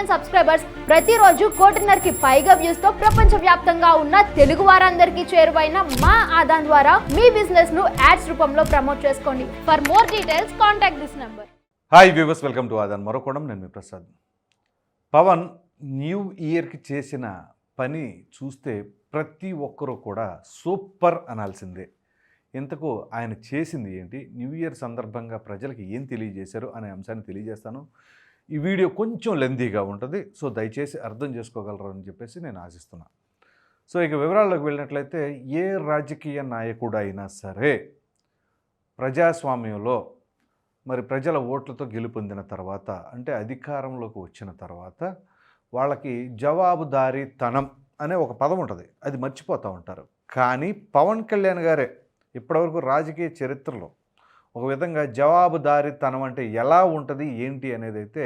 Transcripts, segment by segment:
Million subscribers ప్రతిరోజు కోటిన్నరకి పైగా వ్యూస్తో ప్రపంచ వ్యాప్తంగా ఉన్న తెలుగు వారందరికీ చేరువైన మా ఆదాన్ ద్వారా మీ బిజినెస్ను యాడ్స్ రూపంలో ప్రమోట్ చేసుకోండి. For more details contact this number hi viewers welcome to Aadan మరొకడం నేను మీ ప్రసాద్. పవన్ న్యూ ఇయర్కి చేసిన పని చూస్తే ప్రతి ఒక్కరూ కూడా సూపర్ అనాల్సిందే. ఇంతకు ఆయన చేసింది ఏంటి? న్యూ ఇయర్ సందర్భంగా ప్రజలకు ఏం తెలియజేశారు అనే అంశాన్ని తెలియజేస్తాను. ఈ వీడియో కొంచెం లెందీగా ఉంటుంది. సో దయచేసి అర్థం చేసుకోగలరని చెప్పేసి నేను ఆశిస్తున్నాను సో ఇక వివరాల్లోకి వెళ్ళినట్లయితే ఏ రాజకీయ నాయకుడు అయినా సరే ప్రజాస్వామ్యంలో మరి ప్రజల ఓట్లతో గెలుపొందిన తర్వాత అంటే అధికారంలోకి వచ్చిన తర్వాత వాళ్ళకి జవాబుదారీతనం అనే ఒక పదం ఉంటుంది. అది మర్చిపోతూ ఉంటారు. కానీ పవన్ కళ్యాణ్ గారే ఇప్పటివరకు రాజకీయ చరిత్రలో ఒక విధంగా జవాబుదారీతనం అంటే ఎలా ఉంటుంది ఏంటి అనేది అయితే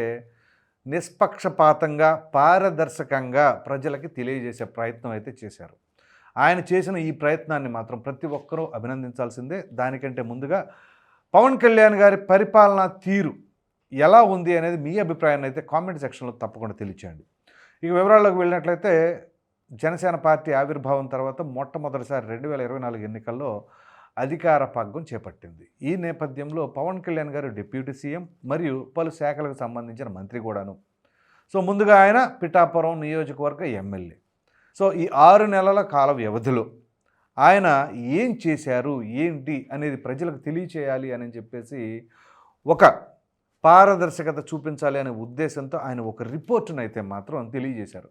నిష్పక్షపాతంగా పారదర్శకంగా ప్రజలకి తెలియజేసే ప్రయత్నం అయితే చేశారు. ఆయన చేసిన ఈ ప్రయత్నాన్ని మాత్రం ప్రతి ఒక్కరూ అభినందించాల్సిందే. దానికంటే ముందుగా పవన్ కళ్యాణ్ గారి పరిపాలనా తీరు ఎలా ఉంది అనేది మీ అభిప్రాయాన్ని అయితే కామెంట్ సెక్షన్లో తప్పకుండా తెలియచేయండి. ఇక వివరాల్లోకి వెళ్ళినట్లయితే జనసేన పార్టీ ఆవిర్భావం తర్వాత మొట్టమొదటిసారి రెండు వేల ఇరవై నాలుగు ఎన్నికల్లో అధికార పగ్గం చేపట్టింది. ఈ నేపథ్యంలో పవన్ కళ్యాణ్ గారు డిప్యూటీ సీఎం మరియు పలు శాఖలకు సంబంధించిన మంత్రి కూడాను. సో ముందుగా ఆయన పిఠాపురం నియోజకవర్గ ఎమ్మెల్యే. సో ఈ ఆరు నెలల కాల వ్యవధిలో ఆయన ఏం చేశారు ఏంటి అనేది ప్రజలకు తెలియచేయాలి అని చెప్పేసి ఒక పారదర్శకత చూపించాలి అనే ఉద్దేశంతో ఆయన ఒక రిపోర్టును అయితే మాత్రం తెలియజేశారు.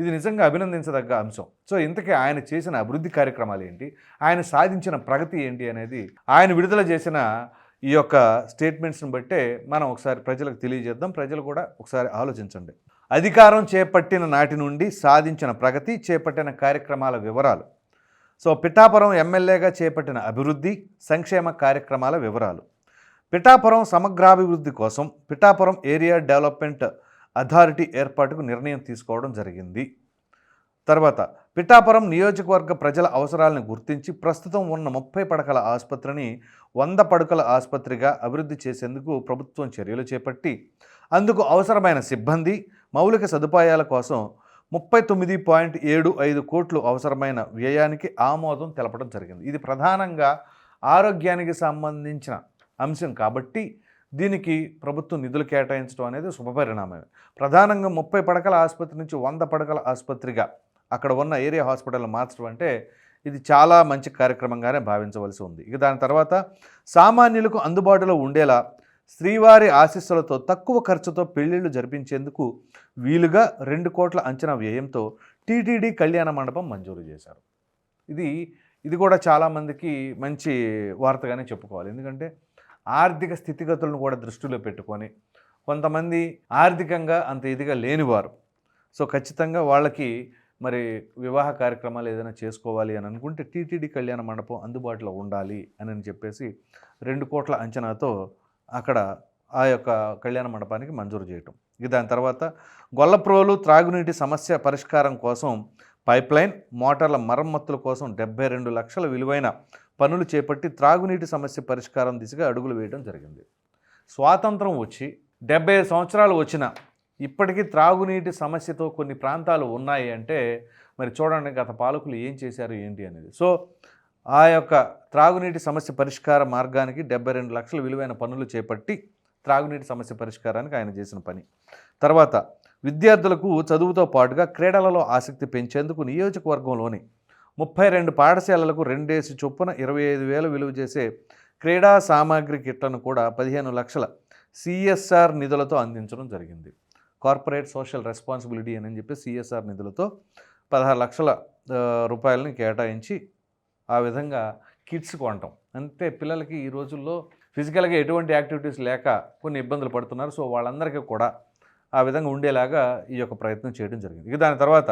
ఇది నిజంగా అభినందించదగ్గ అంశం. సో ఇంతకీ ఆయన చేసిన అభివృద్ధి కార్యక్రమాలు ఏంటి? ఆయన సాధించిన ప్రగతి ఏంటి అనేది ఆయన విడుదల చేసిన ఈ యొక్క స్టేట్మెంట్స్ని బట్టే మనం ఒకసారి ప్రజలకు తెలియజేద్దాం. ప్రజలు కూడా ఒకసారి ఆలోచించండి. అధికారం చేపట్టిన నాటి నుండి సాధించిన ప్రగతి చేపట్టిన కార్యక్రమాల వివరాలు. సో పిఠాపురం ఎమ్మెల్యేగా చేపట్టిన అభివృద్ధి సంక్షేమ కార్యక్రమాల వివరాలు. పిఠాపురం సమగ్రాభివృద్ధి కోసం పిఠాపురం ఏరియా డెవలప్మెంట్ అథారిటీ ఏర్పాటుకు నిర్ణయం తీసుకోవడం జరిగింది. తర్వాత పిఠాపురం నియోజకవర్గ ప్రజల అవసరాలను గుర్తించి ప్రస్తుతం ఉన్న ముప్పై పడకల ఆసుపత్రిని వంద పడకల ఆసుపత్రిగా అభివృద్ధి చేసేందుకు ప్రభుత్వం చర్యలు చేపట్టి అందుకు అవసరమైన సిబ్బంది మౌలిక సదుపాయాల కోసం ముప్పై తొమ్మిది పాయింట్ ఏడు ఐదు కోట్లు అవసరమైన వ్యయానికి ఆమోదం తెలపడం జరిగింది. ఇది ప్రధానంగా ఆరోగ్యానికి సంబంధించిన అంశం కాబట్టి దీనికి ప్రభుత్వం నిధులు కేటాయించడం అనేది శుభపరిణామమే ప్రధానంగా ముప్పై పడకల ఆసుపత్రి నుంచి వంద పడకల ఆసుపత్రిగా అక్కడ ఉన్న ఏరియా హాస్పిటల్ మార్చడం అంటే ఇది చాలా మంచి కార్యక్రమంగానే భావించవలసి ఉంది. ఇక దాని తర్వాత సామాన్యులకు అందుబాటులో ఉండేలా శ్రీవారి ఆశీస్సులతో తక్కువ ఖర్చుతో పెళ్ళిళ్ళు జరిపించేందుకు వీలుగా రెండు కోట్ల అంచనా వ్యయంతో టీటీడీ కళ్యాణ మండపం మంజూరు చేశారు. ఇది ఇది కూడా చాలామందికి మంచి వార్తగానే చెప్పుకోవాలి. ఎందుకంటే ఆర్థిక స్థితిగతులను కూడా దృష్టిలో పెట్టుకొని కొంతమంది ఆర్థికంగా అంత ఇదిగా లేనివారు. సో ఖచ్చితంగా వాళ్ళకి మరి వివాహ కార్యక్రమాలు ఏదైనా చేసుకోవాలి అని అనుకుంటే టీటీడీ కళ్యాణ మండపం అందుబాటులో ఉండాలి అని అని చెప్పేసి రెండు కోట్ల అంచనాతో అక్కడ ఆ యొక్క కళ్యాణ మండపానికి మంజూరు చేయటం. ఇక దాని తర్వాత గొల్లప్రోలు త్రాగునీటి సమస్య పరిష్కారం కోసం పైప్లైన్ మోటార్ల మరమ్మతుల కోసం డెబ్బై రెండు లక్షల విలువైన పనులు చేపట్టి త్రాగునీటి సమస్య పరిష్కారం దిశగా అడుగులు వేయడం జరిగింది. స్వాతంత్రం వచ్చి డెబ్బై సంవత్సరాలు వచ్చిన ఇప్పటికీ త్రాగునీటి సమస్యతో కొన్ని ప్రాంతాలు ఉన్నాయి అంటే మరి చూడండి గత పాలకులు ఏం చేశారు ఏంటి అనేది. సో ఆ యొక్క త్రాగునీటి సమస్య పరిష్కార మార్గానికి డెబ్బై రెండు లక్షల విలువైన పనులు చేపట్టి త్రాగునీటి సమస్య పరిష్కారానికి ఆయన చేసిన పని. తర్వాత విద్యార్థులకు చదువుతో పాటుగా క్రీడలలో ఆసక్తి పెంచేందుకు నియోజకవర్గంలోని ముప్పై రెండు పాఠశాలలకు రెండేసి చొప్పున ఇరవై ఐదు వేలు విలువ చేసే క్రీడా సామాగ్రి కిట్లను కూడా పదిహేను లక్షల సిఎస్ఆర్ నిధులతో అందించడం జరిగింది. కార్పొరేట్ సోషల్ రెస్పాన్సిబిలిటీ అని చెప్పి సిఎస్ఆర్ నిధులతో పదహారు లక్షల రూపాయలని కేటాయించి ఆ విధంగా కిట్స్ కొనటం. అంటే పిల్లలకి ఈ రోజుల్లో ఫిజికల్గా ఎటువంటి యాక్టివిటీస్ లేక కొన్ని ఇబ్బందులు పడుతున్నారు. సో వాళ్ళందరికీ కూడా ఆ విధంగా ఉండేలాగా ఈ యొక్క ప్రయత్నం చేయడం జరిగింది. ఇక దాని తర్వాత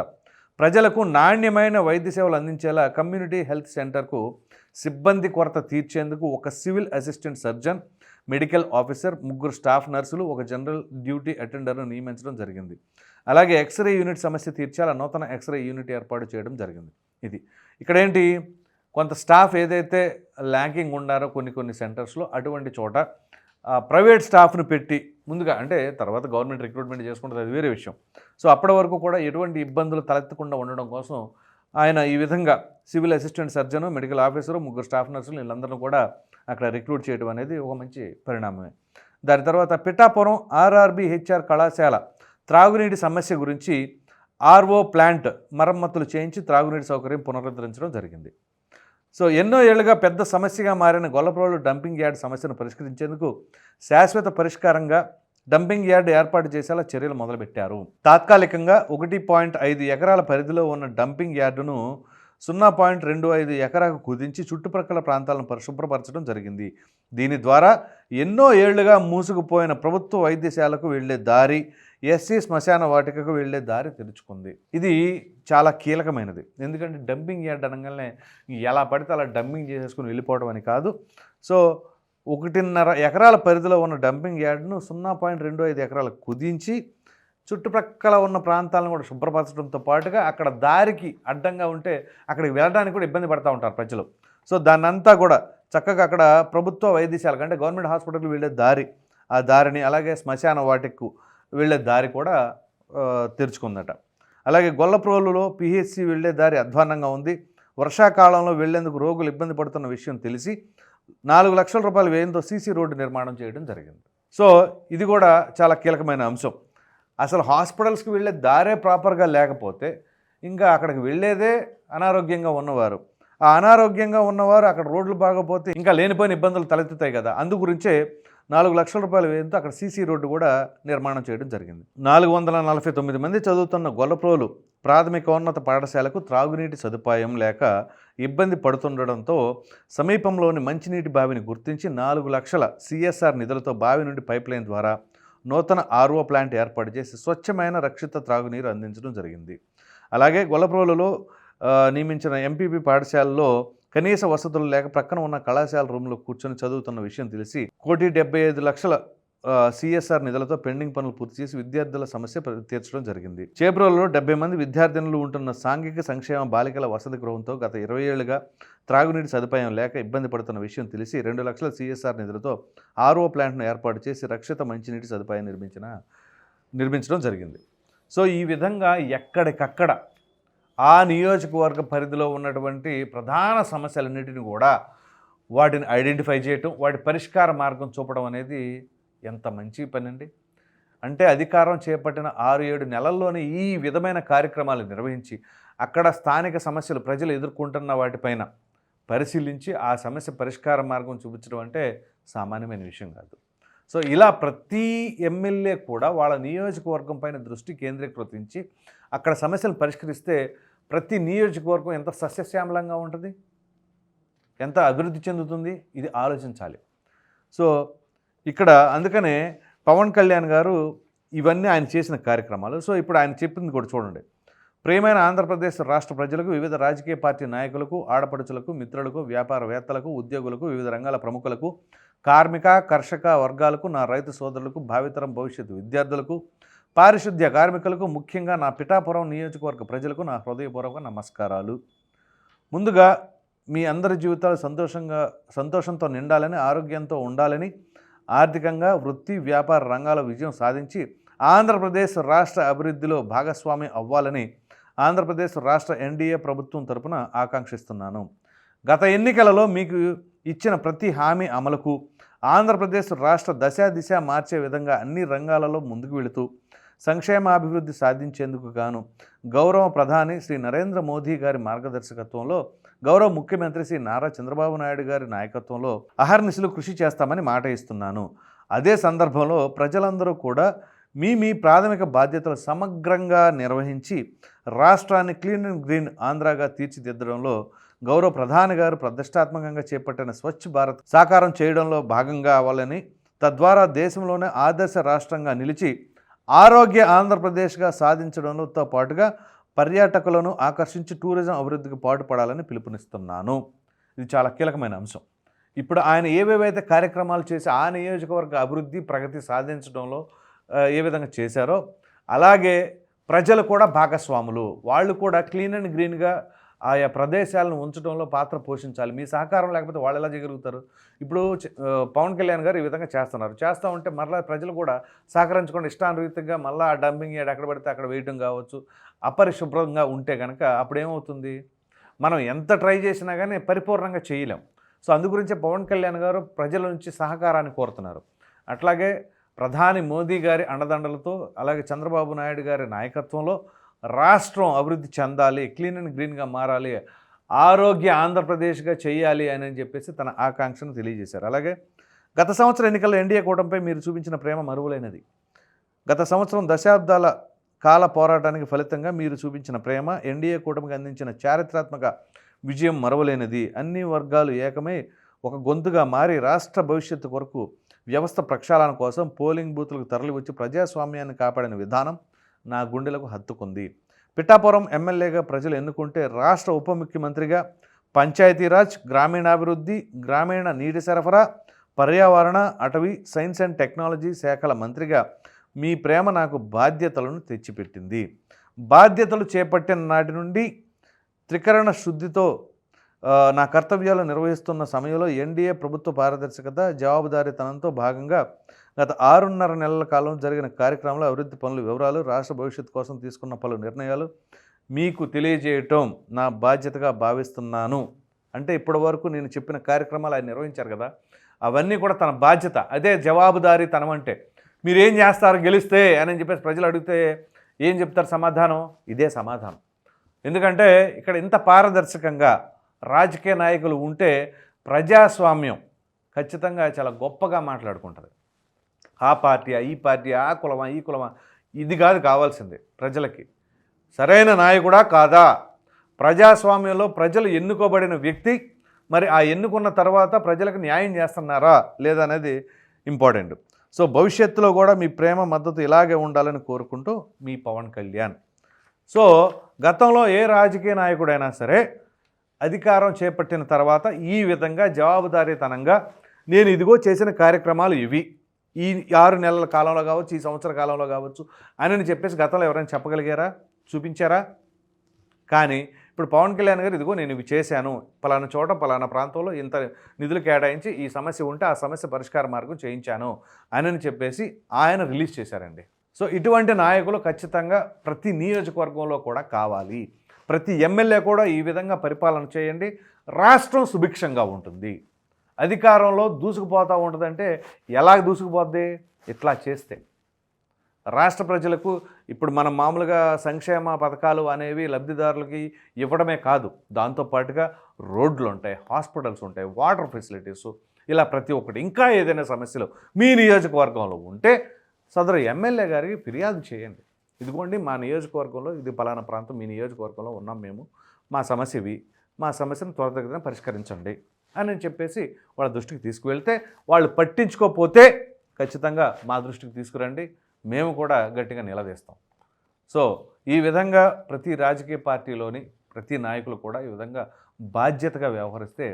ప్రజలకు నాణ్యమైన వైద్య సేవలు అందించేలా కమ్యూనిటీ హెల్త్ సెంటర్కు సిబ్బంది కొరత తీర్చేందుకు ఒక civil assistant surgeon medical officer ముగ్గురు స్టాఫ్ నర్సులు ఒక జనరల్ డ్యూటీ అటెండర్ను నియమించడం జరిగింది. అలాగే ఎక్స్రే యూనిట్ సమస్య తీర్చేలా నూతన ఎక్స్రే యూనిట్ ఏర్పాటు చేయడం జరిగింది. ఇది ఇక్కడ ఏంటి కొంత స్టాఫ్ ఏదైతే ల్యాకింగ్ ఉండారో కొన్ని కొన్ని సెంటర్స్లో అటువంటి చోట ప్రైవేట్ స్టాఫ్ను పెట్టి ముందుగా అంటే తర్వాత గవర్నమెంట్ రిక్రూట్మెంట్ చేసుకుంటుంది అది వేరే విషయం. సో అప్పటి వరకు కూడా ఎటువంటి ఇబ్బందులు తలెత్తకుండా ఉండడం కోసం ఆయన ఈ విధంగా civil assistant surgeon medical officer ముగ్గురు స్టాఫ్ నర్సులు వీళ్ళందరినీ కూడా అక్కడ రిక్రూట్ చేయడం అనేది ఒక మంచి పరిణామమే. దాని తర్వాత పిఠాపురం ఆర్ఆర్బి హెచ్ఆర్ కళాశాల త్రాగునీటి సమస్య గురించి ఆర్ఓ ప్లాంట్ మరమ్మతులు చేయించి త్రాగునీటి సౌకర్యం పునరుద్ధరించడం జరిగింది. సో ఎన్నో ఏళ్ళుగా పెద్ద సమస్యగా మారిన గొల్లప్రోలు డంపింగ్ యార్డ్ సమస్యను పరిష్కరించేందుకు శాశ్వత పరిష్కారంగా డంపింగ్ యార్డ్ ఏర్పాటు చేసేలా చర్యలు మొదలుపెట్టారు. తాత్కాలికంగా ఒకటి పాయింట్ ఐదు ఎకరాల పరిధిలో ఉన్న డంపింగ్ యార్డును సున్నా పాయింట్ రెండు ఐదు ఎకరాకు కుదించి చుట్టుప్రక్కల ప్రాంతాలను పరిశుభ్రపరచడం జరిగింది. దీని ద్వారా ఎన్నో ఏళ్ళుగా మూసుకుపోయిన ప్రభుత్వ వైద్యశాలకు వెళ్ళే దారి ఎస్సీ శ్మశాన వాటికకు వెళ్ళే దారి తెరుచుకుంది. ఇది చాలా కీలకమైనది. ఎందుకంటే డంపింగ్ యార్డ్ అనగానే ఎలా పడితే అలా డంపింగ్ చేసేసుకుని వెళ్ళిపోవడం అని కాదు. సో ఒకటిన్నర ఎకరాల పరిధిలో ఉన్న డంపింగ్ యార్డ్ను సున్నా పాయింట్ రెండు ఐదు ఎకరాలకు కుదించి చుట్టుప్రక్కల ఉన్న ప్రాంతాలను కూడా శుభ్రపరచడంతో పాటుగా అక్కడ దారికి అడ్డంగా ఉంటే అక్కడికి వెళ్ళడానికి కూడా ఇబ్బంది పడుతూ ఉంటారు ప్రజలు. సో దాన్నంతా కూడా చక్కగా అక్కడ ప్రభుత్వ వైద్యశాలకు అంటే గవర్నమెంట్ హాస్పిటల్కి వెళ్ళే దారి ఆ దారిని అలాగే శ్మశాన వాటికు వెళ్ళే దారి కూడా తెరుచుకుందట. అలాగే గొల్లప్రోలులో పిహెచ్సి వెళ్ళే దారి అధ్వాన్నంగా ఉంది. వర్షాకాలంలో వెళ్ళేందుకు రోగులు ఇబ్బంది పడుతున్న విషయం తెలిసి నాలుగు లక్షల రూపాయల వ్యయంతో సీసీ రోడ్డు నిర్మాణం చేయడం జరిగింది. సో ఇది కూడా చాలా కీలకమైన అంశం. అసలు హాస్పిటల్స్కి వెళ్ళే దారే ప్రాపర్గా లేకపోతే ఇంకా అక్కడికి వెళ్ళేదే అనారోగ్యంగా ఉన్నవారు. ఆ అనారోగ్యంగా ఉన్నవారు అక్కడ రోడ్లు బాగపోతే ఇంకా లేనిపోయిన ఇబ్బందులు తలెత్తుతాయి కదా. అందు గురించే నాలుగు లక్షల రూపాయల వ్యయంతో అక్కడ సీసీ రోడ్డు కూడా నిర్మాణం చేయడం జరిగింది. నాలుగు వందల నలభై తొమ్మిది మంది చదువుతున్న గొల్లప్రోలు ప్రాథమికోన్నత పాఠశాలకు త్రాగునీటి సదుపాయం లేక ఇబ్బంది పడుతుండడంతో సమీపంలోని మంచినీటి బావిని గుర్తించి నాలుగు లక్షల సిఎస్ఆర్ నిధులతో బావి నుండి పైప్లైన్ ద్వారా నూతన ఆర్ఓ ప్లాంట్ ఏర్పాటు చేసి స్వచ్ఛమైన రక్షిత త్రాగునీరు అందించడం జరిగింది. అలాగే గొల్లప్రోలులో నియమించిన ఎంపీపీ పాఠశాలలో కనీస వసతులు లేక ప్రక్కన ఉన్న కళాశాల రూమ్లో కూర్చొని చదువుతున్న విషయం తెలిసి కోటి డెబ్బై ఐదు లక్షల సిఎస్ఆర్ నిధులతో పెండింగ్ పనులు పూర్తి చేసి విద్యార్థుల సమస్య తీర్చడం జరిగింది. చేబ్రోలులో డెబ్బై మంది విద్యార్థినులు ఉంటున్న సాంఘిక సంక్షేమ బాలికల వసతి గృహంతో గత ఇరవై ఏళ్ళుగా త్రాగునీటి సదుపాయం లేక ఇబ్బంది పడుతున్న విషయం తెలిసి రెండు లక్షల సిఎస్ఆర్ నిధులతో ఆర్ఓ ప్లాంట్ను ఏర్పాటు చేసి రక్షిత మంచినీటి సదుపాయం నిర్మించిన నిర్మించడం జరిగింది. సో ఈ విధంగా ఎక్కడికక్కడ ఆ నియోజకవర్గ పరిధిలో ఉన్నటువంటి ప్రధాన సమస్యలన్నిటిని కూడా వాటిని ఐడెంటిఫై చేయటం వాటి పరిష్కార మార్గం చూపడం అనేది ఎంత మంచి పని అండి అంటే అధికారం చేపట్టిన ఆరు ఏడు నెలల్లోనే ఈ విధమైన కార్యక్రమాలు నిర్వహించి అక్కడ స్థానిక సమస్యలు ప్రజలు ఎదుర్కొంటున్న వాటిపైన పరిశీలించి ఆ సమస్య పరిష్కార మార్గం చూపించడం అంటే సామాన్యమైన విషయం కాదు. సో ఇలా ప్రతి ఎమ్మెల్యే కూడా వాళ్ళ నియోజకవర్గం పైన దృష్టి కేంద్రీకృతించి అక్కడ సమస్యలు పరిష్కరిస్తే ప్రతి నియోజకవర్గం ఎంత సస్యశ్యామలంగా ఉంటుంది? ఎంత అభివృద్ధి చెందుతుంది? ఇది ఆలోచించాలి. సో ఇక్కడ అందుకనే పవన్ కళ్యాణ్ గారు ఇవన్నీ ఆయన చేసిన కార్యక్రమాలు. సో ఇప్పుడు ఆయన చెప్పింది కూడా చూడండి. ప్రియమైన ఆంధ్రప్రదేశ్ రాష్ట్ర ప్రజలకు వివిధ రాజకీయ పార్టీ నాయకులకు ఆడపడుచులకు మిత్రులకు వ్యాపారవేత్తలకు ఉద్యోగులకు వివిధ రంగాల ప్రముఖులకు కార్మిక కర్షక వర్గాలకు నా రైతు సోదరులకు భావితరం భవిష్యత్తు విద్యార్థులకు పారిశుద్ధ్య కార్మికులకు ముఖ్యంగా నా పిఠాపురం నియోజకవర్గ ప్రజలకు నా హృదయపూర్వక నమస్కారాలు. ముందుగా మీ అందరి జీవితాలు సంతోషంగా సంతోషంతో నిండాలని ఆరోగ్యంతో ఉండాలని ఆర్థికంగా వృత్తి వ్యాపార రంగాల విజయం సాధించి ఆంధ్రప్రదేశ్ రాష్ట్ర అభివృద్ధిలో భాగస్వామి అవ్వాలని ఆంధ్రప్రదేశ్ రాష్ట్ర ఎన్డీఏ ప్రభుత్వం తరపున ఆకాంక్షిస్తున్నాను. గత ఎన్నికలలో మీకు ఇచ్చిన ప్రతి హామీ అమలుకు ఆంధ్రప్రదేశ్ రాష్ట్ర దశ దిశ మార్చే విధంగా అన్ని రంగాలలో ముందుకు వెళుతూ సంక్షేమాభివృద్ధి సాధించేందుకు గాను గౌరవ ప్రధాని శ్రీ నరేంద్ర మోదీ గారి మార్గదర్శకత్వంలో గౌరవ ముఖ్యమంత్రి శ్రీ నారా చంద్రబాబు నాయుడు గారి నాయకత్వంలో అహర్నిశలు కృషి చేస్తామని మాట ఇస్తున్నాను. అదే సందర్భంలో ప్రజలందరూ కూడా మీ మీ ప్రాథమిక బాధ్యతలు సమగ్రంగా నిర్వహించి రాష్ట్రాన్ని క్లీన్ అండ్ గ్రీన్ ఆంధ్రాగా తీర్చిదిద్దడంలో గౌరవ ప్రధాని గారు ప్రతిష్టాత్మకంగా చేపట్టిన స్వచ్ఛ భారత్ సాకారం చేయడంలో భాగంగా అవ్వాలని తద్వారా దేశంలోనే ఆదర్శ రాష్ట్రంగా నిలిచి ఆరోగ్య ఆంధ్రప్రదేశ్గా సాధించడంతో పాటుగా పర్యాటకులను ఆకర్షించి టూరిజం అభివృద్ధికి పాటుపడాలని పిలుపునిస్తున్నాను. ఇది చాలా కీలకమైన అంశం. ఇప్పుడు ఆయన ఏవేవైతే కార్యక్రమాలు చేసి ఆ నియోజకవర్గ అభివృద్ధి ప్రగతి సాధించడంలో ఏ విధంగా చేశారో అలాగే ప్రజలు కూడా భాగస్వాములు. వాళ్ళు కూడా క్లీన్ అండ్ గ్రీన్గా ఆయా ప్రదేశాలను ఉంచడంలో పాత్ర పోషించాలి. మీ సహకారం లేకపోతే వాళ్ళు ఎలా చేయగలుగుతారు? ఇప్పుడు పవన్ కళ్యాణ్ గారు ఈ విధంగా చేస్తున్నారు. చేస్తూ ఉంటే మరలా ప్రజలు కూడా సహకరించకుండా. ఇష్టానురీతంగా మళ్ళీ ఆ డంపింగ్ యార్డ్ ఎక్కడ పడితే అక్కడ వేయటం కావచ్చు. అపరిశుభ్రంగా ఉంటే కనుక అప్పుడు ఏమవుతుంది? మనం ఎంత ట్రై చేసినా కానీ పరిపూర్ణంగా చేయలేం. సో అందుగురించే పవన్ కళ్యాణ్ గారు ప్రజల నుంచి సహకారాన్ని కోరుతున్నారు. అట్లాగే ప్రధాని మోదీ గారి అండదండలతో అలాగే చంద్రబాబు నాయుడు గారి నాయకత్వంలో రాష్ట్రం అభివృద్ధి చెందాలి క్లీన్ అండ్ గ్రీన్గా మారాలి ఆరోగ్య ఆంధ్రప్రదేశ్గా చేయాలి అని చెప్పేసి తన ఆకాంక్షను తెలియజేశారు. అలాగే గత సంవత్సరం ఎన్నికల ఎన్డీఏ కూటమిపై మీరు చూపించిన ప్రేమ మరువులైనది. గత సంవత్సరం దశాబ్దాల కాల పోరాటానికి ఫలితంగా మీరు చూపించిన ప్రేమ ఎన్డీఏ కూటమికి అందించిన చారిత్రాత్మక విజయం మరవలేనిది. అన్ని వర్గాలు ఏకమై ఒక గొంతుగా మారి రాష్ట్ర భవిష్యత్తు కొరకు వ్యవస్థ ప్రక్షాళన కోసం పోలింగ్ బూతులకు తరలివచ్చి ప్రజాస్వామ్యాన్ని కాపాడిన విధానం నా గుండెలకు హత్తుకుంది. పిఠాపురం ఎమ్మెల్యేగా ప్రజలు ఎన్నుకుంటే రాష్ట్ర ఉప ముఖ్యమంత్రిగా పంచాయతీరాజ్ గ్రామీణాభివృద్ధి గ్రామీణ నీటి సరఫరా పర్యావరణ అటవీ సైన్స్ అండ్ టెక్నాలజీ శాఖల మంత్రిగా మీ ప్రేమ నాకు బాధ్యతలను తెచ్చిపెట్టింది. బాధ్యతలు చేపట్టిన నాటి నుండి త్రికరణ శుద్ధితో నా కర్తవ్యాలు నిర్వహిస్తున్న సమయంలో ఎన్డీఏ ప్రభుత్వ పారదర్శకత జవాబుదారీతనంతో భాగంగా గత ఆరున్నర నెలల కాలం జరిగిన కార్యక్రమంలో అభివృద్ధి పనుల వివరాలు రాష్ట్ర భవిష్యత్తు కోసం తీసుకున్న పలు నిర్ణయాలు మీకు తెలియజేయటం నా బాధ్యతగా భావిస్తున్నాను. అంటే ఇప్పటి వరకు నేను చెప్పిన కార్యక్రమాలు ఆయన నిర్వహించారు కదా అవన్నీ కూడా తన బాధ్యత. అదే జవాబుదారి అంటే. మీరేం చేస్తారు గెలిస్తే అని చెప్పేసి ప్రజలు అడిగితే ఏం చెప్తారు సమాధానం? ఇదే సమాధానం. ఎందుకంటే ఇక్కడ ఇంత పారదర్శకంగా రాజకీయ నాయకులు ఉంటే ప్రజాస్వామ్యం ఖచ్చితంగా చాలా గొప్పగా మాట్లాడుకుంటుంది. ఆ పార్టీ ఈ పార్టీ ఆ కులమా ఈ కులమా. ఇది కాదు కావాల్సింది ప్రజలకి. సరైన నాయకుడా కాదా? ప్రజాస్వామ్యంలో ప్రజలు ఎన్నుకోబడిన వ్యక్తి మరి ఆ ఎన్నుకున్న తర్వాత ప్రజలకు న్యాయం చేస్తున్నారా లేదా అనేది ఇంపార్టెంట్. సో భవిష్యత్తులో కూడా మీ ప్రేమ మద్దతు ఇలాగే ఉండాలని కోరుకుంటూ మీ పవన్ కళ్యాణ్. సో గతంలో ఏ రాజకీయ నాయకుడైనా సరే అధికారం చేపట్టిన తర్వాత ఈ విధంగా జవాబుదారీతనంగా నేను ఇదిగో చేసిన కార్యక్రమాలు ఇవి. ఈ ఆరు నెలల కాలంలో కావచ్చు ఈ సంవత్సర కాలంలో కావచ్చు అని చెప్పేసి గతంలో ఎవరైనా చెప్పగలిగారా? చూపించారా? కానీ ఇప్పుడు పవన్ కళ్యాణ్ గారు ఇదిగో నేను ఇవి చేశాను. పలానా చోట పలానా ప్రాంతంలో ఇంత నిధులు కేటాయించి ఈ సమస్య ఉంటే ఆ సమస్య పరిష్కార మార్గం చేయించాను అని చెప్పేసి ఆయన రిలీజ్ చేశారండి. సో ఇటువంటి నాయకులు ఖచ్చితంగా ప్రతి నియోజకవర్గంలో కూడా కావాలి. ప్రతి ఎమ్మెల్యే కూడా ఈ విధంగా పరిపాలన చేయండి. రాష్ట్రం సుభిక్షంగా ఉంటుంది. అధికారంలో దూసుకుపోతూ ఉంటుందంటే ఎలా దూసుకుపోద్ది? ఇట్లా చేస్తే. రాష్ట్ర ప్రజలకు ఇప్పుడు మనం మామూలుగా సంక్షేమ పథకాలు అనేవి లబ్ధిదారులకి ఇవ్వడమే కాదు. దాంతోపాటుగా రోడ్లు ఉంటాయి హాస్పిటల్స్ ఉంటాయి వాటర్ ఫెసిలిటీస్ ఇలా ప్రతి ఒక్కటి. ఇంకా ఏదైనా సమస్యలు మీ నియోజకవర్గంలో ఉంటే సదరు ఎమ్మెల్యే గారికి ఫిర్యాదు చేయండి. ఇదిగోండి మా నియోజకవర్గంలో ఇది పలానా ప్రాంతం మీ నియోజకవర్గంలో ఉన్నాం మేము. మా సమస్య ఇవి. మా సమస్యను త్వరితగతిన పరిష్కరించండి. అని చెప్పేసి వాళ్ళ దృష్టికి తీసుకువెళ్తే వాళ్ళు పట్టించుకోకపోతే ఖచ్చితంగా మా దృష్టికి తీసుకురండి. మేము కూడా గట్టిగా నిలదీస్తాం. సో ఈ విధంగా ప్రతి రాజకీయ పార్టీలోని ప్రతి నాయకులు కూడా ఈ విధంగా బాధ్యతగా వ్యవహరిస్తే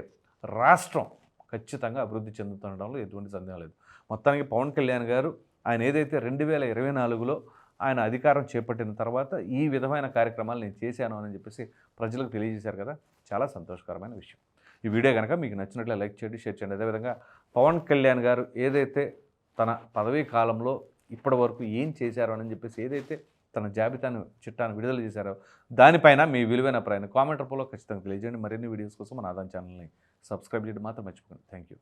రాష్ట్రం ఖచ్చితంగా అభివృద్ధి చెందుతుండడంలో ఎటువంటి సందేహం లేదు. మొత్తానికి పవన్ కళ్యాణ్ గారు ఆయన ఏదైతే రెండు వేల ఇరవై నాలుగులో ఆయన అధికారం చేపట్టిన తర్వాత ఈ విధమైన కార్యక్రమాలు నేను చేశాను అని చెప్పేసి ప్రజలకు తెలియజేశారు కదా. చాలా సంతోషకరమైన విషయం. ఈ వీడియో కనుక మీకు నచ్చినట్లే లైక్ చేయండి షేర్ చేయండి. అదేవిధంగా పవన్ కళ్యాణ్ గారు ఏదైతే తన పదవీ కాలంలో ఇప్పటి వరకు ఏం చేశారో అని చెప్పేసి ఏదైతే తన జాబితాను చిట్టాను విడుదల చేశారో దానిపైన మీ విలువైన ప్రయాణం కామెంట్ రూపంలో ఖచ్చితంగా తెలియజేయండి. మరిన్ని వీడియోస్ కోసం మన ఆదాం ఛానల్ని సబ్స్క్రైబ్ చేయడం మాత్రం మర్చిపోకండి. Thank you